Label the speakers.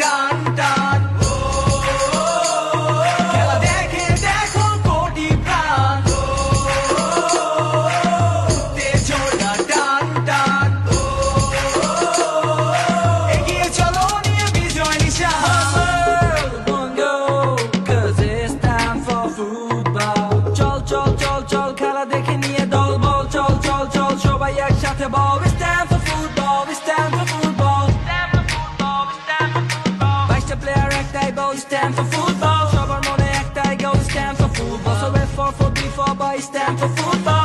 Speaker 1: টান টান
Speaker 2: খেলা দেখে
Speaker 1: দেখো
Speaker 2: কোটি প্রাণ
Speaker 1: উত্তেজনা টান টান এগিয়ে চলো নিয়ে বিজয় নিশান।
Speaker 2: চল চল চল খেলা দেখে নিয়ে দল বল চল চল চল সবাই একসাথে বল। istedenfor fotball. Sjabbermål er ekte, jeg går istedenfor fotball. Så blir for forbi for bare for football